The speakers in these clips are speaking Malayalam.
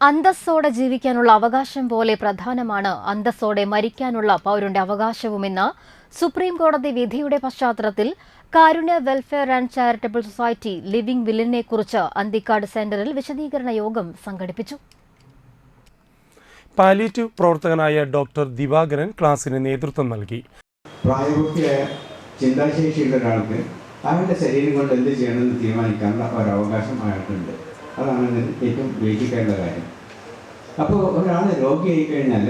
അന്തസ്സോടെ ജീവിക്കാനുള്ള അവകാശം പോലെ പ്രധാനമാണ് അന്തസ്സോടെ മരിക്കാനുള്ള പൗരന്റെ അവകാശവുമെന്ന് സുപ്രീം കോടതി വിധിയുടെ പശ്ചാത്തലത്തിൽ Karunya welfare and charitable society living വില്ലിനെ കുറിച്ച് അന്തിക്കാട് സെന്ററിൽ വിശദീകരണ യോഗം സംഘടിപ്പിച്ചു. പാലിയേറ്റീവ് പ്രവർത്തകനായ ഡോക്ടർ ദിവാകരൻ ക്ലാസിന് നേതൃത്വം നൽകി. പ്രായപൂർത്തിയായ ചിന്താശേഷിയുള്ള ഒരാൾക്ക് അവരുടെ ശരീരം കൊണ്ട് എന്ത് ചെയ്യണമെന്ന് തീരുമാനിക്കാനുള്ള ഒരു അവകാശം അയാൾക്കുണ്ട്. അതാണ് ഏറ്റവും ഉപയോഗിക്കേണ്ട കാര്യം. അപ്പോൾ ഒരാൾ രോഗിയായി കഴിഞ്ഞാൽ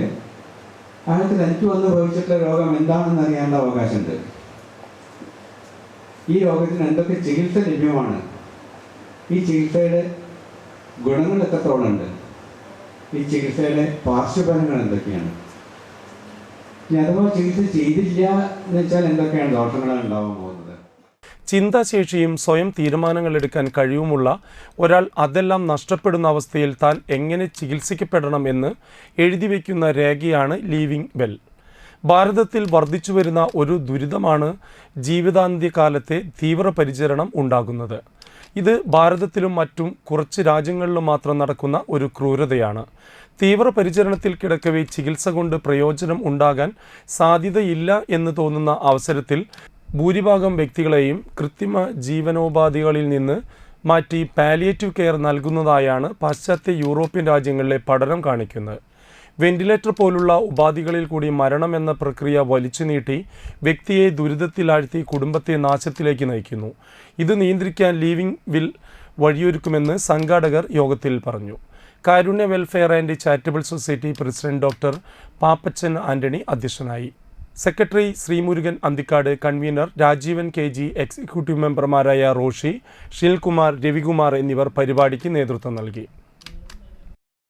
അയാൾക്ക് തനിക്ക് വന്ന് ഭവിച്ചിട്ടുള്ള രോഗം എന്താണെന്ന് അറിയാനുള്ള അവകാശമുണ്ട്. ഈ രോഗത്തിന് എന്തൊക്കെ ചികിത്സ ലഭ്യമാണ്? ഈ ചികിത്സയുടെ ഗുണങ്ങൾ എത്രത്തോളം ഉണ്ട്? ഈ ചികിത്സയുടെ പാർശ്വഫലങ്ങൾ എന്തൊക്കെയാണ്? ഇനി അഥവാ ചികിത്സ ചെയ്തില്ല എന്ന് വെച്ചാൽ എന്തൊക്കെയാണ് ദോഷങ്ങളാണ് ഉണ്ടാവാൻ പോകുന്നത് ചിന്താശേഷിയും സ്വയം തീരുമാനങ്ങൾ എടുക്കാൻ കഴിവുമുള്ള ഒരാൾ അതെല്ലാം നഷ്ടപ്പെടുന്ന അവസ്ഥയിൽ താൻ എങ്ങനെ ചികിത്സിക്കപ്പെടണം എന്ന് എഴുതി വയ്ക്കുന്ന രേഖയാണ് ലീവിംഗ് വെൽ ഭാരതത്തിൽ വർദ്ധിച്ചു വരുന്ന ഒരു ദുരിതമാണ് ജീവിതാന്ത്യകാലത്തെ തീവ്രപരിചരണം ഉണ്ടാകുന്നത്. ഇത് ഭാരതത്തിലും മറ്റും കുറച്ച് രാജ്യങ്ങളിലും മാത്രം നടക്കുന്ന ഒരു ക്രൂരതയാണ്. തീവ്രപരിചരണത്തിൽ കിടക്കവേ ചികിത്സ കൊണ്ട് പ്രയോജനം ഉണ്ടാകാൻ സാധ്യതയില്ല എന്ന് തോന്നുന്ന അവസരത്തിൽ ഭൂരിഭാഗം വ്യക്തികളെയും കൃത്രിമ ജീവനോപാധികളിൽ നിന്ന് മാറ്റി പാലിയേറ്റീവ് കെയർ നൽകുന്നതായാണ് പാശ്ചാത്യ യൂറോപ്യൻ രാജ്യങ്ങളിലെ പഠനം കാണിക്കുന്നത്. വെന്റിലേറ്റർ പോലുള്ള ഉപാധികളിൽ കൂടി മരണം എന്ന പ്രക്രിയ വലിച്ചു നീട്ടി വ്യക്തിയെ ദുരിതത്തിലാഴ്ത്തി കുടുംബത്തെ നാശത്തിലേക്ക് നയിക്കുന്നു. ഇത് നിയന്ത്രിക്കാൻ ലീവിംഗ് വിൽ വഴിയൊരുക്കുമെന്ന് സംഘാടകർ യോഗത്തിൽ പറഞ്ഞു. Karunya welfare and charitable society president doctor Pappachan Antony അധ്യക്ഷനായി. Secretary Sreemurukan Anthikad convener Rajeevan K G executive മെമ്പർമാരായ റോഷി ഷിൽകുമാർ രവികുമാർ എന്നിവർ പരിപാടിക്ക് നേതൃത്വം നൽകി.